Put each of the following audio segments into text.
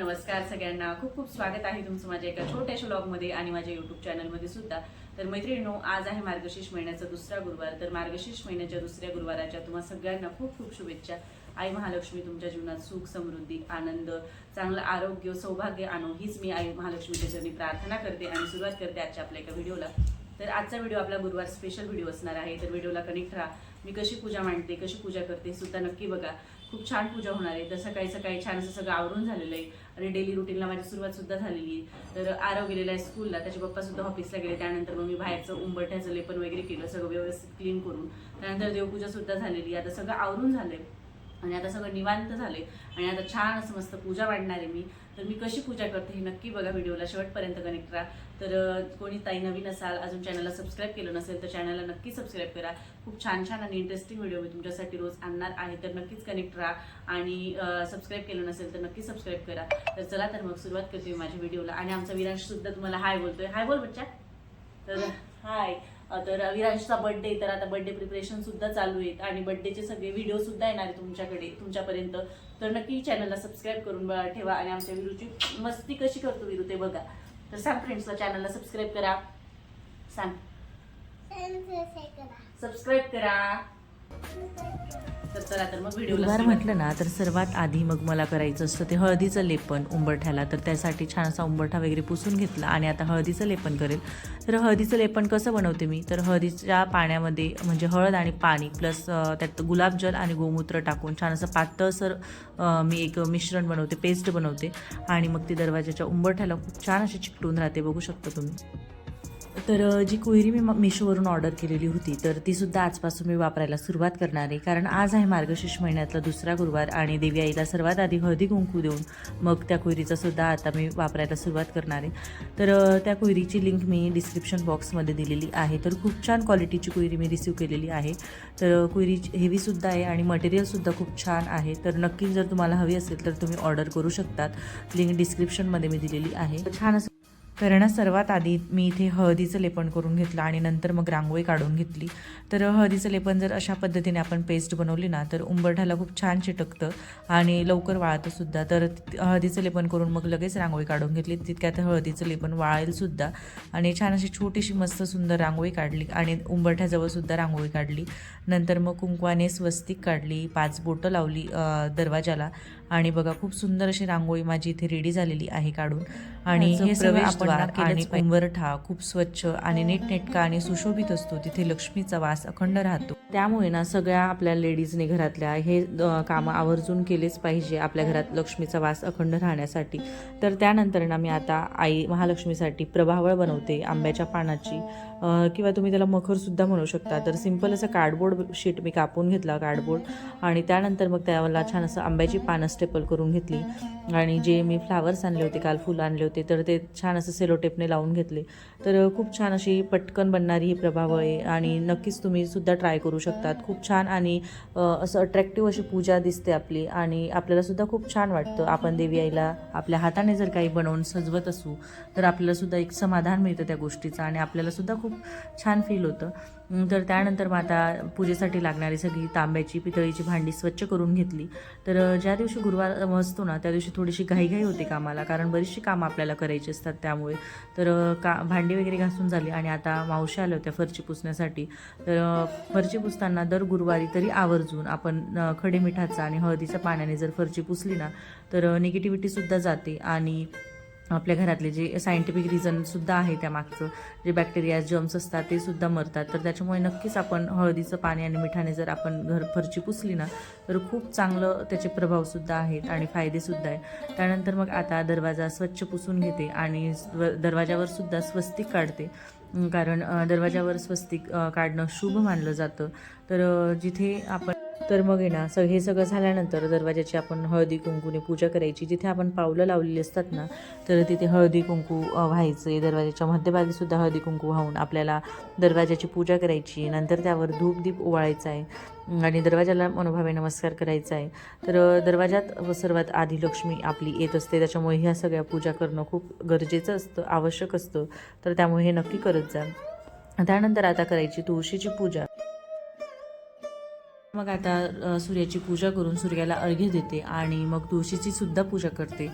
नमस्कार सगळ्यांना. खूप खूप स्वागत आहे तुमचं माझ्या एका छोट्याशा ब्लॉगमध्ये आणि माझ्या युट्यूब चॅनलमध्ये सुद्धा. तर मैत्रिणींनो आज आहे मार्गशीर्ष महिन्याचा दुसरा गुरुवार. तर मार्गशीर्ष महिन्याच्या दुसऱ्या गुरुवाराच्या तुम्हा सगळ्यांना खूप खूप शुभेच्छा. आई महालक्ष्मी तुमच्या जीवनात सुख समृद्धी आनंद चांगलं आरोग्य सौभाग्य आणो. हीच मी आई महालक्ष्मीच्या चरणी प्रार्थना करते आणि सुरुवात करते आजच्या आपल्या एका व्हिडिओला. तर आजचा व्हिडिओ आपला गुरुवार स्पेशल व्हिडिओ असणार आहे. तर व्हिडिओला कनेक्ट राहा. मी कशी पूजा मांडते कशी पूजा करते सुद्धा नक्की बघा. खूप छान पूजा होणार आहे. तर सकाळी सकाळी छान असं सगळं आवरून झालेलं आहे. आणि डेली रुटीनला माझी सुरुवात सुद्धा झालेली आहे. तर आरव गेलेला आहे स्कूलला त्याचे पप्पा सुद्धा ऑफिसला गेले. त्यानंतर मग मी बाहेरचं उंबरठ्याचं लेपन वगैरे केलं. सगळं व्यवस्थित क्लीन करून. त्यानंतर देवपूजा सुद्धा झालेली आता सगळं आवरून झालंय. आणि आता सगळं निवांत झाले आणि आता छान असं मस्त पूजा वाढणार आहे मी. तर मी कशी पूजा करते हे नक्की बघा व्हिडिओला. शेवटपर्यंत कनेक्ट राहा. तर कोणी ताई नवीन असाल अजून चॅनलला सबस्क्राईब केलं नसेल तर चॅनलला नक्की सबस्क्राईब करा. खूप छान छान आणि इंटरेस्टिंग व्हिडिओ मी तुमच्यासाठी रोज आणणार आहे. तर नक्कीच कनेक्ट राहा. आणि सबस्क्राईब केलं नसेल तर नक्की सबस्क्राईब करा. तर चला तर मग सुरुवात करते माझ्या व्हिडिओला आणि आमचा विरांश सुद्धा तुम्हाला हाय बोलतोय. हाय बोल बच्चा. तर हाय तर विरांशचा बर्थडे तर आता बर्थडे प्रिपरेशन सुद्धा चालू आहेत. आणि बर्थडेचे सगळे व्हिडिओ सुद्धा येणार आहे तुमच्याकडे तुमच्यापर्यंत. तर नक्की चॅनलला सबस्क्राईब करून ठेवा. आणि आमच्या विरूची मस्ती कशी करतो विरू ते बघा. तर सांग फ्रेंड्सला चॅनलला सबस्क्राईब करा. सांग. सबस्क्राईब करा. तर चला मग म्हटलं ना तर सर्वात आधी मग मला करायचं असतं ते हळदीचं लेपन उंबरठ्याला. तर त्यासाठी छान असा उंबरठा वगैरे पुसून घेतला आणि आता हळदीचं लेपन करेल. तर हळदीचं लेपन कसं बनवते मी? तर हळदीच्या पाण्यामध्ये म्हणजे हळद आणि पाणी प्लस त्यात गुलाबजल आणि गोमूत्र टाकून छान असं पातळसर मी एक मिश्रण बनवते पेस्ट बनवते. आणि मग ती दरवाजाच्या उंबरठ्याला खूप छान अशी चिकटून राहते बघू शकता तुम्ही. तर जी कोयरी मी म- मिशोवरून ऑर्डर केलेली होती तर ती सुद्धा आजपासून मी वापरायला सुरुवात करणार आहे. कारण आज आहे मार्गशीर्ष महिन्यातला दुसरा गुरुवार आणि देवी आईला सर्वात आधी हळदी कुंकू देऊन मग त्या कोयरीचा सुद्धा आता मी वापरायला सुरुवात करणार आहे. तर त्या कोयरीची लिंक मी डिस्क्रिप्शन बॉक्समध्ये दिलेली आहे. तर खूप छान क्वालिटीची कोयरी मी रिसीव केलेली आहे. तर कोयरी हेवीसुद्धा आहे आणि मटेरियलसुद्धा खूप छान आहे. तर नक्कीच जर तुम्हाला हवी असेल तर तुम्ही ऑर्डर करू शकतात. लिंक डिस्क्रिप्शनमध्ये मी दिलेली आहे. छान असं कारण सर्वात आधी मी इथे हळदीचं लेपन करून घेतलं आणि नंतर मग रांगोळी काढून घेतली. तर हळदीचं लेपन जर अशा पद्धतीने आपण पेस्ट बनवली ना तर उंबरठ्याला खूप छान चिटकतं आणि लवकर वाळतं सुद्धा. तर हळदीचं लेपन करून मग लगेच रांगोळी काढून घेतली. तितक्यात हळदीचं लेपन वाळेल सुद्धा आणि छान अशी छोटीशी मस्त सुंदर रांगोळी काढली आणि उंबरठ्याजवळ सुद्धा रांगोळी काढली. नंतर मग कुंकवाने स्वस्तिक काढली पाच बोटं लावली दरवाजाला. आणि बघा खूप सुंदर अशी रांगोळी माझी इथे रेडी झालेली आहे काढून. आणि हे सगळं आपण ना आणि उंबरठा खूप स्वच्छ आणि नीटनेटका आणि सुशोभित असतो. तिथे लक्ष्मीचा वास अखंड राहतो. त्यामुळे ना सगळ्या आपल्या लेडीजने घरातल्या हे कामं आवर्जून केलेच पाहिजे आपल्या घरात लक्ष्मीचा वास अखंड राहण्यासाठी. तर त्यानंतर ना मी आता आई महालक्ष्मीसाठी प्रभावळ बनवते आंब्याच्या पानाची. किंवा तुम्ही त्याला मखरसुद्धा म्हणू शकता. तर सिंपल असं कार्डबोर्ड शीट मी कापून घेतला कार्डबोर्ड आणि त्यानंतर मग त्याला छान असं आंब्याची पानं स्टेपल करून घेतली. आणि जे मी फ्लावर्स आणले होते काल फुलं आणले होते तर ते छान असं सेलोटेपने लावून घेतले. तर खूप छान अशी पटकन बनणारी ही प्रभाव आहे आणि नक्कीच तुम्ही सुद्धा ट्राय करू शकतात. खूप छान आणि असं अट्रॅक्टिव्ह अशी पूजा दिसते आपली आणि आपल्यालासुद्धा खूप छान वाटतं. आपण देवी आईला आपल्या हाताने जर काही बनवून सजवत असू तर आपल्यालासुद्धा एक समाधान मिळतं त्या गोष्टीचं आणि आपल्यालासुद्धा खूप खूप छान फील होतं. तर त्यानंतर मग आता पूजेसाठी लागणारी सगळी तांब्याची पितळीची भांडी स्वच्छ करून घेतली. तर ज्या दिवशी गुरुवार असतो ना त्या दिवशी थोडीशी घाईघाई होते कामाला कारण बरीचशी कामं आपल्याला करायची असतात त्यामुळे. तर का भांडी वगैरे घासून झाली आणि आता मावशी आल्या होत्या फरची पुसण्यासाठी. तर फरची पुसताना दर गुरुवारी तरी आवर्जून आपण खडेमिठाचा खडे मिठाचा आणि हळदीच्या पाण्याने जर फरची पुसली ना तर निगेटिव्हिटीसुद्धा जाते आणि आपल्या घरातले जे सायंटिफिक रिझनसुद्धा आहे त्यामागचं जे बॅक्टेरिया जर्म्स असतात ते सुद्धा मरतात. तर त्याच्यामुळे नक्कीच आपण हळदीचं पाणी आणि मिठाने जर आपण घर फरची पुसली ना तर खूप चांगलं त्याचे प्रभावसुद्धा आहेत आणि फायदेसुद्धा आहे त्यानंतर मग आता दरवाजा स्वच्छ पुसून घेते आणि स्व- दरवाजावर सुद्धा स्वस्तिक काढते. कारण दरवाजावर स्वस्तिक काढणं शुभ मानलं जातं. तर जिथे आपण तर मग येणार ना सग हे सगळं झाल्यानंतर दरवाजाची आपण हळदी कुंकूने पूजा करायची. जिथे आपण पावलं लावलेली असतात ना तर तिथे हळदी कुंकू व्हायचे दरवाजाच्या मध्यभागी सुद्धा हळदी कुंकू वाहून आपल्याला दरवाजाची पूजा करायची. नंतर त्यावर धूप दीप ओवाळायचा आहे आणि दरवाजाला मनोभावे नमस्कार करायचा आहे तर दरवाजात सर्वात आधी लक्ष्मी आपली येत असते. त्याच्यामुळे ह्या सगळ्या पूजा करणं खूप गरजेचं असतं आवश्यक असतं. तर त्यामुळे हे नक्की करत जा. त्यानंतर आता करायची तुळशीची पूजा. मग आता सूर्याची पूजा करून सूर्याला अर्घ्य देते आणि मग तुळशीची सुद्धा पूजा करते.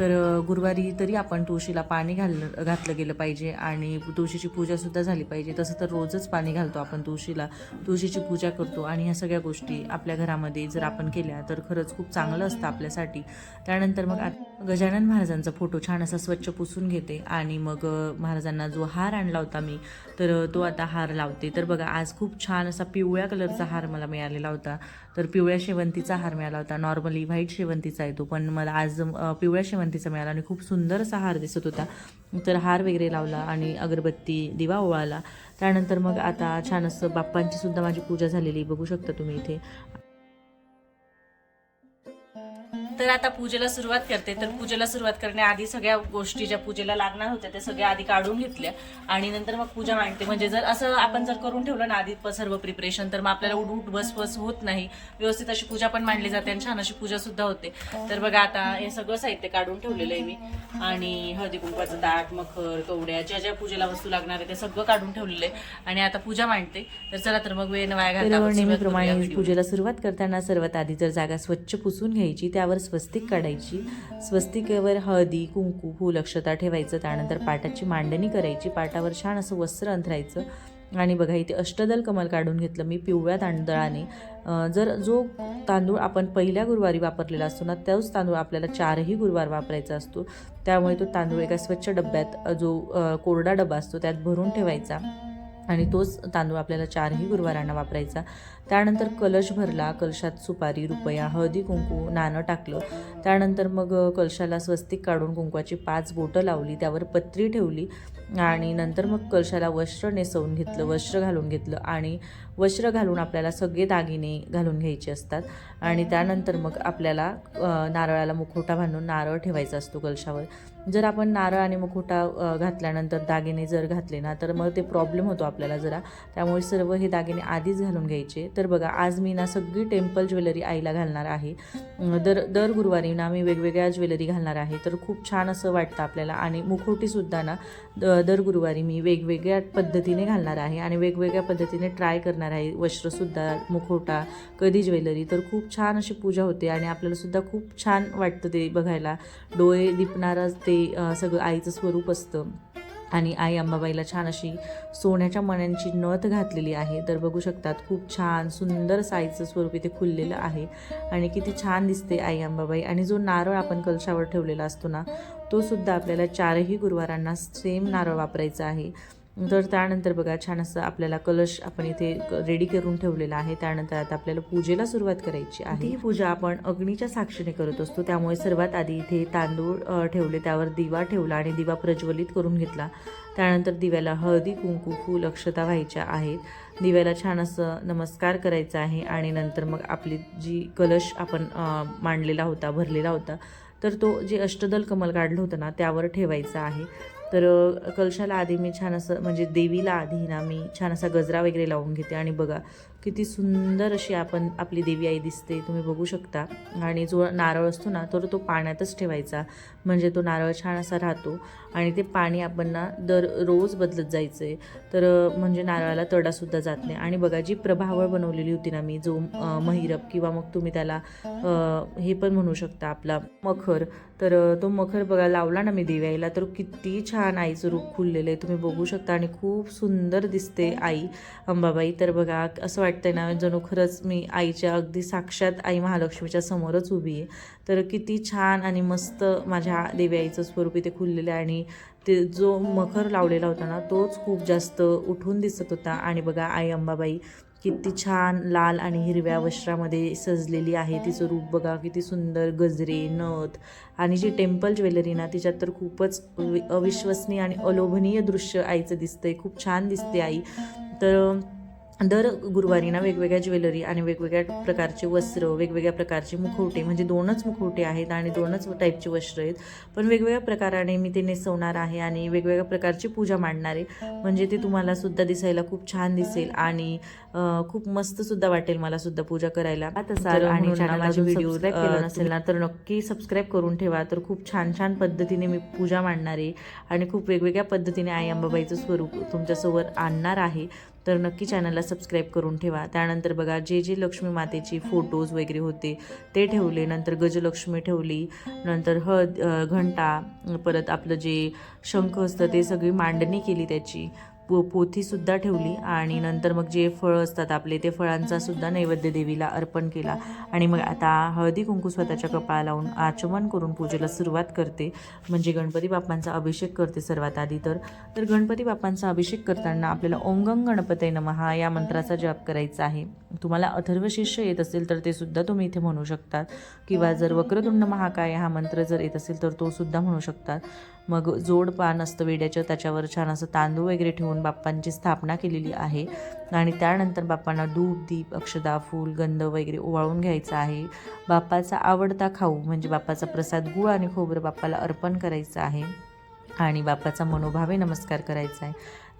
तर गुरुवारी तरी आपण तुळशीला पाणी घाल घातलं गेलं पाहिजे आणि तुळशीची पूजासुद्धा झाली पाहिजे. तसं तर रोजच पाणी घालतो आपण तुळशीला. तुळशीची पूजा करतो आणि ह्या सगळ्या गोष्टी आपल्या घरामध्ये जर आपण केल्या तर खरंच खूप चांगलं असतं आपल्यासाठी. त्यानंतर मग गजानन महाराजांचा फोटो छान असा स्वच्छ पुसून घेते आणि मग महाराजांना जो हार आणला होता मी तर तो आता हार लावते. तर बघा आज खूप छान असा पिवळ्या कलरचा हार मला मिळालेला होता. तर पिवळ्या शेवंतीचा हार मिळाला होता. नॉर्मली व्हाईट शेवंतीचा येतो पण मला आज पिवळ्या शेवंतीचा मिळाला आणि खूप सुंदर असा हार दिसत होता. तर हार वगैरे लावला आणि अगरबत्ती दिवा ओवाळला. त्यानंतर मग आता छान असं बाप्पांची सुद्धा माझी पूजा झालेली बघू शकता तुम्ही इथे. तर आता पूजेला सुरुवात करते. तर पूजेला सुरुवात करण्याआधी सगळ्या गोष्टी ज्या पूजेला लागणार होत्या त्या सगळ्या आधी काढून घेतल्या. आणि नंतर मग पूजा मांडते. म्हणजे जर असं आपण जर करून ठेवलं ना आधी सर्व प्रिपरेशन तर मग आपल्याला उठ उठ बस बस होत नाही. व्यवस्थित अशी पूजा पण मांडली जाते आणि छान अशी पूजा सुद्धा होते. तर बघा आता हे सगळं साहित्य काढून ठेवलेलं आहे मी. आणि हळदी कुंकवाचं ताट मखर कवड्या ज्या ज्या पूजेला वस्तू लागणार आहे ते सगळं काढून ठेवलेलं आहे. आणि आता पूजा मांडते. तर चला तर मग वेळ वाया घालता नेहमीप्रमाणे. पूजेला सुरुवात करताना सर्वात आधी तर जागा स्वच्छ पुसून घ्यायची त्यावर स्वस्तिक काढायची. स्वस्तिकेवर हळदी कुंकू फूल अक्षता ठेवायचं. त्यानंतर पाटाची मांडणी करायची. पाटावर छान असं वस्त्र अंथरायचं. आणि बघा इथे अष्टदल कमल काढून घेतलं मी पिवळ्या तांदळाने. जर जो तांदूळ आपण पहिल्या गुरुवारी वापरलेला असतो ना तोच तांदूळ आपल्याला चारही गुरुवार वापरायचा असतो. त्यामुळे तो तांदूळ एका स्वच्छ डब्यात जो कोरडा डबा असतो त्यात भरून ठेवायचा. आणि तोच तांदूळ आपल्याला चारही गुरुवारांना वापरायचा. त्यानंतर कलश भरला कलशात सुपारी रुपया हळदी कुंकू नाणं टाकलं. त्यानंतर मग कलशाला स्वस्तिक काढून कुंकवाची पाच बोटं लावली त्यावर पत्री ठेवली आणि नंतर मग कलशाला वस्त्र नेसवून घेतलं वस्त्र घालून घेतलं आणि वस्त्र घालून आपल्याला सगळे दागिने घालून घ्यायचे असतात. आणि त्यानंतर मग आपल्याला नारळाला मुखोटा बांधून नारळ ठेवायचा असतो कलशावर. जर आपण नारळ आणि मुखुटा घातल्यानंतर दागिने जर घातले ना तर मग ते प्रॉब्लेम होतो आपल्याला जरा. त्यामुळे सर्व हे दागिने आधीच घालून घ्यायचे. तर बघा आज मी ना सगळी टेम्पल ज्वेलरी आईला घालणार आहे. दर दर गुरुवारी ना मी वेगवेगळ्या ज्वेलरी घालणार आहे. तर खूप छान असं वाटतं आपल्याला. आणि मुखवटीसुद्धा ना द- दर गुरुवारी मी वेगवेगळ्या पद्धतीने घालणार आहे. आणि वेगवेगळ्या पद्धतीने ट्राय करणार आहे. वस्त्रसुद्धा मुखवटा कधी ज्वेलरी. तर खूप छान अशी पूजा होते. आणि आपल्यालासुद्धा खूप छान वाटतं ते बघायला. डोळे दिपणारा ते ते सगळं आईचं स्वरूप असतं. आणि आई अंबाबाईला छान अशी सोन्याच्या मण्यांची नथ घातलेली आहे. तर बघू शकतात खूप छान सुंदर साईजचं स्वरूप इथे खुललेलं आहे. आणि किती छान दिसते आई अंबाबाई. आणि जो नारळ आपण कलशावर ठेवलेला असतो ना तो सुद्धा आपल्याला चारही गुरुवारांना सेम नारळ वापरायचा आहे. तर त्यानंतर बघा छान असं आपल्याला कलश आपण इथे रेडी करून ठेवलेला आहे. त्यानंतर आता आपल्याला पूजेला सुरुवात करायची आहे. ही पूजा आपण अग्नीच्या साक्षीने करत असतो. त्यामुळे सर्वात आधी इथे तांदूळ ठेवले त्यावर दिवा ठेवला आणि दिवा प्रज्वलित करून घेतला. त्यानंतर दिव्याला हळदी कुंकू फूल अक्षता व्हायच्या आहेत. दिव्याला छान असं नमस्कार करायचा आहे आणि नंतर मग आपली जी कलश आपण मांडलेला होता भरलेला होता तर तो जे अष्टदल कमल काढलं होतं ना त्यावर ठेवायचा आहे. तर कलशाला आधी मी छान असं म्हणजे देवीला आधी ना मी छान असा गजरा वगैरे लावून घेते. आणि बघा किती सुंदर अशी आपण आपली देवी आई दिसते तुम्ही बघू शकता. आणि जो नारळ असतो ना तर तो पाण्यातच ठेवायचा. म्हणजे तो नारळ छान असा राहतो. आणि ते पाणी आपण ना दर रोज बदलत जायचं आहे तर म्हणजे नारळाला तडासुद्धा जात नाही. आणि बघा जी प्रभावळ बनवलेली होती ना मी जो महिरप किंवा मग तुम्ही त्याला हे पण म्हणू शकता आपला मखर. तर तो मखर बघा लावला ना मी देवी आईला तर किती छान आईचं रूप खुललेलं आहे. तुम्ही बघू शकता आणि खूप सुंदर दिसते आई अंबाबाई. तर बघा असं वाटतं वाटतंय ना जणू खरंच मी आईच्या अगदी साक्षात आई महालक्ष्मीच्या समोरच उभी आहे. तर किती छान आणि मस्त माझ्या देवी आईचं स्वरूप इथे खुललेलं आहे आणि ते जो मखर लावलेला होता ना तोच खूप जास्त उठून दिसत होता. आणि बघा आई अंबाबाई किती छान लाल आणि हिरव्या वस्त्रामध्ये सजलेली आहे. तिचं रूप बघा किती सुंदर गजरे नथ आणि जी टेम्पल ज्वेलरी ना तिच्यात तर खूपच वि- अविश्वसनीय आणि अलोभनीय दृश्य आईचं दिसतंय. खूप छान दिसते आई. तर दर गुरुवारी ना वेगवेगळ्या ज्वेलरी आणि वेगवेगळ्या प्रकारचे वस्त्र वेगवेगळ्या प्रकारचे मुखवटे म्हणजे दोनच मुखवटे आहेत आणि दोनच टाईपचे वस्त्र आहेत. पण वेगवेगळ्या प्रकाराने मी ते नेसवणार आहे आणि वेगवेगळ्या प्रकारची पूजा मांडणार आहे. म्हणजे ते तुम्हाला सुद्धा दिसायला खूप छान दिसेल आणि खूप मस्त सुद्धा वाटेल मला सुद्धा पूजा करायला. असाल आणि माझे व्हिडिओ केलं नसेल ना तर नक्की सबस्क्राईब करून ठेवा. तर खूप छान छान पद्धतीने मी पूजा मांडणार आहे आणि खूप वेगवेगळ्या पद्धतीने आई अंबाबाईचं स्वरूप तुमच्यासमोर आणणार आहे. तर नक्की चॅनलला सबस्क्राईब करून ठेवा. त्यानंतर बघा जे जे लक्ष्मी मातेची फोटोज वगैरे होते ते ठेवले. नंतर गजलक्ष्मी ठेवली. नंतर हळद घंटा परत आपलं जे शंख असतं ते सगळी मांडणी केली त्याची. पो पोथीसुद्धा ठेवली आणि नंतर मग जे फळं असतात आपले ते फळांचा सुद्धा नैवेद्य देवीला अर्पण केला. आणि मग आता हळदी कुंकू स्वतःच्या कपाळा लावून आचमन करून पूजेला सुरुवात करते. म्हणजे गणपती बाप्पांचा अभिषेक करते सर्वात आधी तर. तर गणपती बाप्पांचा अभिषेक करताना आपल्याला ओंगंग गणपती नमहा या मंत्राचा जप करायचा आहे. तुम्हाला अथर्व शिष्य येत असेल तर ते सुद्धा तुम्ही इथे म्हणू शकतात. किंवा जर वक्रतुंड महाकाय हा मंत्र जर येत असेल तर तो सुद्धा म्हणू शकतात. मग जोड पान असतं वेड्याचं त्याच्यावर छान असं तांदूळ वगैरे ठेवून बाप्पांची स्थापना केलेली आहे. आणि त्यानंतर बाप्पांना धूप दीप अक्षदा फूल गंध वगैरे ओवाळून घ्यायचा आहे. बाप्पाचा आवडता खाऊ म्हणजे बाप्पाचा प्रसाद गुळ आणि खोबरं बाप्पाला अर्पण करायचं आहे. आणि बाप्पाचा मनोभावे नमस्कार करायचा आहे.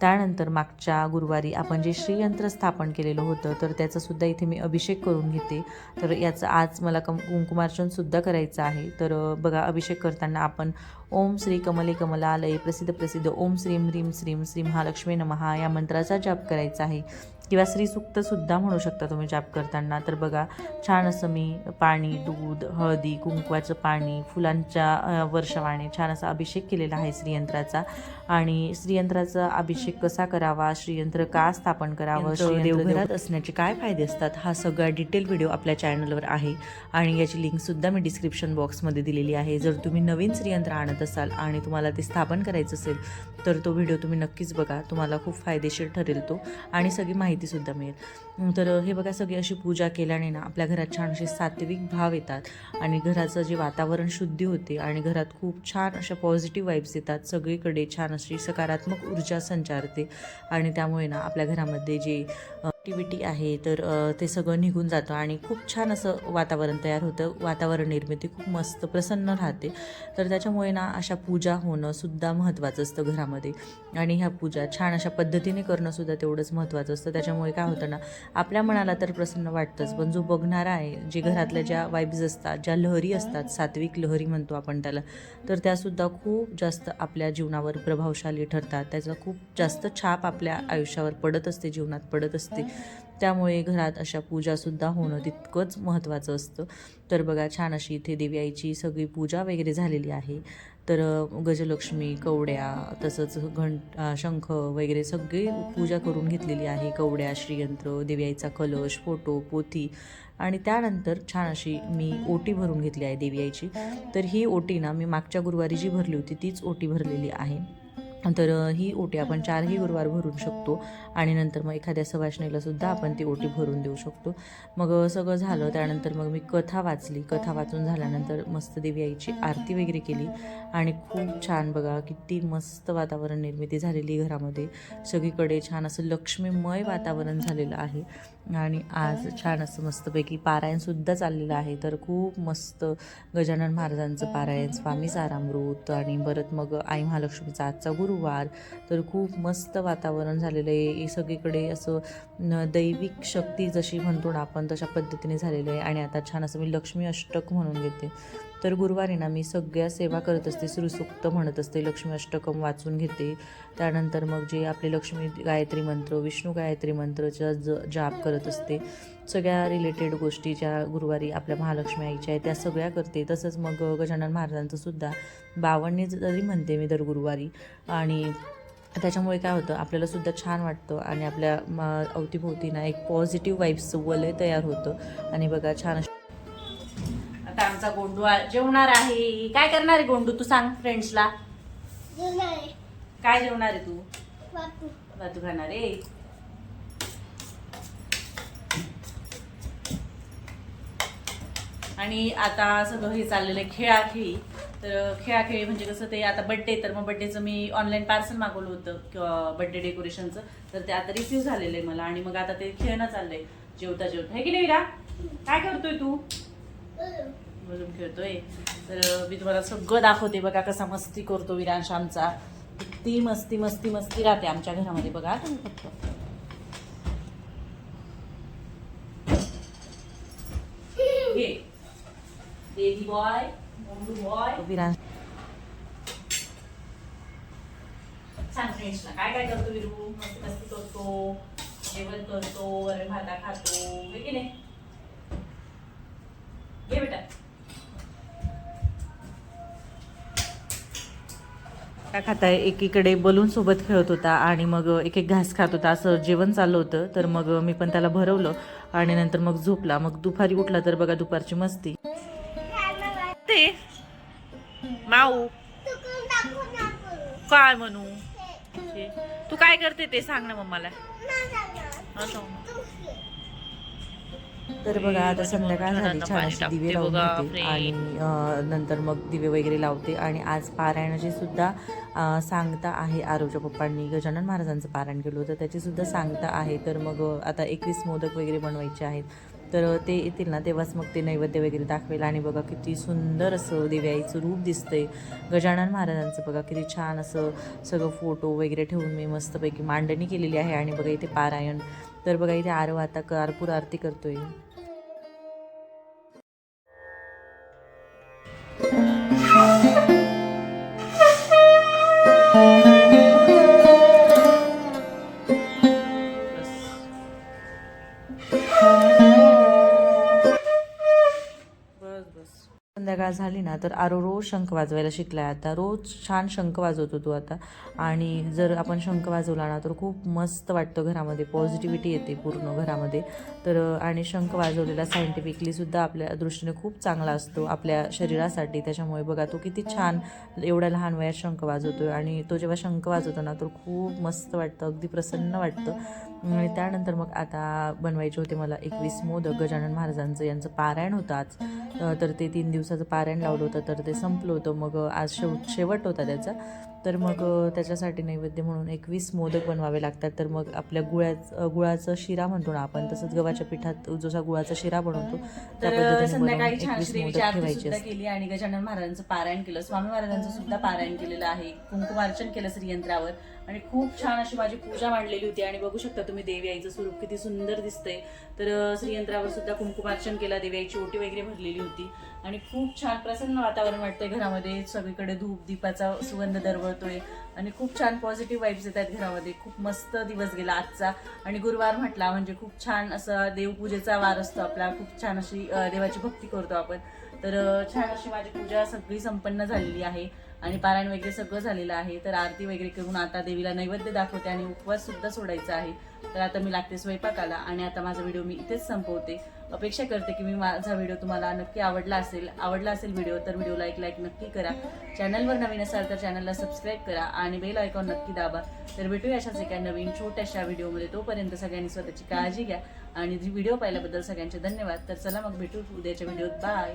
त्यानंतर मागच्या गुरुवारी आपण जे श्रीयंत्र स्थापन केलेलं होतं तर त्याचंसुद्धा इथे मी अभिषेक करून घेते. तर याचं आज मला कम कुंकुमार्चनसुद्धा करायचं आहे. तर बघा अभिषेक करताना आपण ओम श्री कमले कमलालय प्रसिद्ध प्रसिद्ध ओम श्रीम ह्रीम श्रीम श्री महालक्ष्मी नमहा या मंत्राचा जप करायचा आहे. किंवा श्रीसुक्तसुद्धा म्हणू शकता तुम्ही जाप करताना. तर बघा छान असं मी पाणी दूध हळदी कुंकवाचं पाणी फुलांच्या अ, वर्षावाने छान असा अभिषेक केलेला आहे श्रीयंत्राचा. आणि श्रीयंत्राचा अभिषेक कसा करावा श्रीयंत्र का स्थापन करावं देवघरात असण्याचे काय फायदे असतात हा सगळा डिटेल व्हिडिओ आपल्या चॅनलवर आहे. आणि याची लिंकसुद्धा मी डिस्क्रिप्शन बॉक्समध्ये दिलेली आहे. जर तुम्ही नवीन श्रीयंत्र आणत असाल आणि तुम्हाला ते स्थापन करायचं असेल तर तो व्हिडिओ तुम्ही नक्कीच बघा. तुम्हाला खूप फायदेशीर ठरेल तो. आणि सगळी माहितीसुद्धा मिळेल. तर हे बघा सगळी अशी पूजा केल्याने ना आपल्या घरात छान असे सात्विक भाव येतात आणि घराचं जे वातावरण शुद्धी होते आणि घरात खूप छान अशा पॉझिटिव्ह वाईब्स येतात. सगळीकडे छान अशी सकारात्मक ऊर्जा संचारते आणि त्यामुळे ना आपल्या घरामध्ये जे ॲक्टिव्हिटी आहे तर ते सगळं निघून जातं आणि खूप छान असं वातावरण तयार होतं. वातावरण निर्मिती खूप मस्त प्रसन्न राहते. तर त्याच्यामुळे ना अशा पूजा होणं सुद्धा महत्त्वाचं असतं घरामध्ये. आणि ह्या पूजा छान अशा पद्धतीने करणंसुद्धा तेवढंच महत्त्वाचं असतं. त्याच्यामुळे काय होतं ना आपल्या मनाला तर प्रसन्न वाटतंच. पण जो बघणारा आहे जे घरातल्या ज्या वाईब्स असतात ज्या लहरी असतात सात्विक लहरी म्हणतो आपण त्याला तर त्यासुद्धा खूप जास्त आपल्या जीवनावर प्रभावशाली ठरतात. त्याचा खूप जास्त छाप आपल्या आयुष्यावर पडत असते जीवनात पडत असते. त्यामुळे घरात अशा पूजासुद्धा होणं तितकंच महत्त्वाचं असतं. तर बघा छान अशी इथे देवी आईची सगळी पूजा वगैरे झालेली आहे. तर गजलक्ष्मी कवड्या तसंच घंट शंख वगैरे सगळी पूजा करून घेतलेली आहे. कवड्या श्रीयंत्र देवी आईचा कलश फोटो पोथी आणि त्यानंतर छान अशी मी ओटी भरून घेतली आहे देवी आईची तर ही ओटी ना मी मागच्या गुरुवारी जी भरली होती तीच ओटी भरलेली आहे. तर ही ओटी आपण चारही गुरुवार भरून शकतो आणि नंतर मग एखाद्या सवाशणीला सुद्धा आपण ती ओटी भरून देऊ शकतो. मग सगळं झालं त्यानंतर मग मी कथा वाचली. कथा वाचून झाल्यानंतर मस्त देवी आईची आरती वगैरे केली आणि खूप छान बघा किती मस्त वातावरण निर्मिती झालेली घरामध्ये. सगळीकडे छान असं लक्ष्मीमय वातावरण झालेलं आहे आणि आज छान असं मस्तपैकी पारायणसुद्धा चाललेलं आहे. तर खूप मस्त गजानन महाराजांचं पारायण स्वामी सारामृत आणि परत मग आई महालक्ष्मीचा आजचा गुरुवार तर खूप मस्त वातावरण झालेलं आहे. सगळीकडे असं दैविक शक्ती जशी म्हणतो ना आपण तशा पद्धतीने झालेलं आहे. आणि आता छान असं मी लक्ष्मी अष्टक म्हणून घेते. तर गुरुवारी ना मी सगळ्या सेवा करत असते. श्रीसुक्त म्हणत असते लक्ष्मी अष्टकम वाचून घेते. त्यानंतर मग जे आपले लक्ष्मी गायत्री मंत्र विष्णू गायत्री मंत्रचा ज जाप करत असते. सगळ्या रिलेटेड गोष्टी ज्या गुरुवारी आपल्या महालक्ष्मी आईच्या आहेत त्या सगळ्या करते. तसंच मग गजानन महाराजांचं सुद्धा बावन्नी जरी म्हणते मी दर गुरुवारी आणि त्याच्यामुळे काय होतं आपल्याला सुद्धा छान वाटतं आणि आपल्या मा अवतीभोवतीनं एक पॉझिटिव्ह वाईब्सचं वलय तयार होतं. आणि बघा छान आमचा गोंडू जेवणार आहे. काय करणार आहे गोंडू? तू सांग फ्रेंड्सला काय जेवणार आहे तू? तू खाणार आहे. आणि आता सगळं हे चाललेलं आहे खेळाखेळी. तर खेळाखेळी म्हणजे कसं ते आता बड्डे तर मग बड्डेचं मी ऑनलाईन पार्सल मागवलं होतं किंवा बड्डे डेकोरेशनचं तर ते आता रिसीव्ह झालेलं आहे मला. आणि मग आता ते खेळणं चाललंय. जेवता जेवता. हे की नाही विरा? काय करतोय तू? बलून खेळतोय. तर मी तुम्हाला सगळं दाखवते. बघा कसा मस्ती करतो विरांश आमचा. किती मस्ती मस्ती मस्ती राहते आमच्या घरामध्ये. बघा. तुम्ही फक्त baby boy Mondu boy Viransh. सांग फ्रेंड्सला काय काय करतो विरू? मस्ती मस्ती करतो. जेवण करतो वरण भाता खातो. हे की नाही? घे बेटा. काय खाताय एकीकडे बलून सोबत खेळत होता आणि मग एक एक घास खात होता. असं जेवण चाललं होतं. तर मग मी पण त्याला भरवलं आणि नंतर मग झोपला. मग दुपारी उठला तर बघा दुपारची मस्ती. ते माऊ. काय म्हणू? तू काय करते ते सांग ना मम्माला. तर बघा आता संध्याकाळ झाली छान अशी दिवे लावून घेते आणि नंतर मग दिवे वगैरे लावते आणि आज पारायणाची सुद्धा सांगता आहे आरोच्या पप्पांनी. गजानन महाराजांचं पारायण केलं होतं त्याची सुद्धा सांगता आहे. तर मग आता एकवीस मोदक वगैरे बनवायचे आहेत. तर ते येतील ना तेव्हाच मग ते नैवेद्य वगैरे दाखवेल आणि बघा किती सुंदर असं देव्याईचं रूप दिसतंय. गजानन महाराजांचं बघा किती छान असं सगळं फोटो वगैरे ठेवून मी मस्तपैकी मांडणी केलेली आहे आणि बघा इथे पारायण. तर बघा इथे आरव आता कारपूर आरती करतोय. संध्याकाळ झाली ना तर आरो रोज शंख वाजवायला शिकलाय आता. रोज छान शंख वाजवतो तो आता. आणि जर आपण शंख वाजवला ना तर खूप मस्त वाटतं घरामध्ये. पॉझिटिव्हिटी येते पूर्ण घरामध्ये. तर आणि शंख वाजवलेला सायंटिफिकलीसुद्धा आपल्या दृष्टीने खूप चांगला असतो आपल्या शरीरासाठी. त्याच्यामुळे बघा तो किती छान एवढ्या लहान वयात शंख वाजवतोय. आणि तो जेव्हा शंख वाजवतो ना तर खूप मस्त वाटतं. अगदी प्रसन्न वाटतं. आणि त्यानंतर मग आता बनवायचे होते मला एकवीस मोदक. गजानन महाराजांचं यांचं पारायण होतं आज. तर ते तीन दिवसाचं पारायण लावलं होतं तर ते संपलं होतं. मग आज शेव शेवट होता त्याचा. तर मग त्याच्यासाठी नैवेद्य म्हणून एकवीस मोदक बनवावे लागतात. तर मग आपल्या गुळाच अ, गुळाचं शिरा म्हणतो ना आपण तसंच गव्हाच्या पिठात जसा गुळाचा शिरा बनवतो त्या तर पद्धतीने ठेवायचे केली आणि गजानन महाराजांचं पारायण केलं. स्वामी महाराजांचं सुद्धा पारायण केलेलं आहे. कुंकुमार्चन केलं श्रीयंत्रावर. आणि खूप छान अशी माझी पूजा मांडलेली होती. आणि बघू शकता तुम्ही देवी आईचं स्वरूप किती सुंदर दिसतंय. तर श्रीयंत्रावर सुद्धा कुंकुमार्चन केला देवी आईची ओटी वगैरे भरलेली होती. आणि खूप छान प्रसन्न वातावरण वाटतंय घरामध्ये. सगळीकडे धूप दीपाचा सुगंध दरवळतोय. आणि खूप छान पॉझिटिव्ह वाईब्स येत आहेत घरामध्ये. खूप मस्त दिवस गेला आजचा. आणि गुरुवार म्हटला म्हणजे खूप छान असा देवपूजेचा वार असतो आपला. खूप छान अशी देवाची भक्ती करतो आपण. तर छान अशी माझी पूजा सगळी संपन्न झालेली आहे. आणि पारायण वगैरे सगळं झालेलं आहे. तर आरती वगैरे करून आता देवीला नैवेद्य दाखवते आणि उपवास सुद्धा सोडायचा आहे. तर आता मी लागते स्वयंपाकाला आणि आता माझा व्हिडिओ मी इथेच संपवते. अपेक्षा करते की मी माझा व्हिडिओ तुम्हाला नक्की आवडला असेल आवडला असेल व्हिडिओ तर व्हिडिओला एक लाईक नक्की करा. चॅनलवर नवीन असाल तर चॅनलला सबस्क्राईब करा आणि बेल आयकॉन नक्की दाबा. तर भेटूया अशाच एका नवीन छोट्याशा व्हिडिओमध्ये. तोपर्यंत सगळ्यांनी स्वतःची काळजी घ्या आणि व्हिडिओ पाहिल्याबद्दल सगळ्यांचे धन्यवाद. तर चला मग भेटू उद्याच्या व्हिडिओत. बाय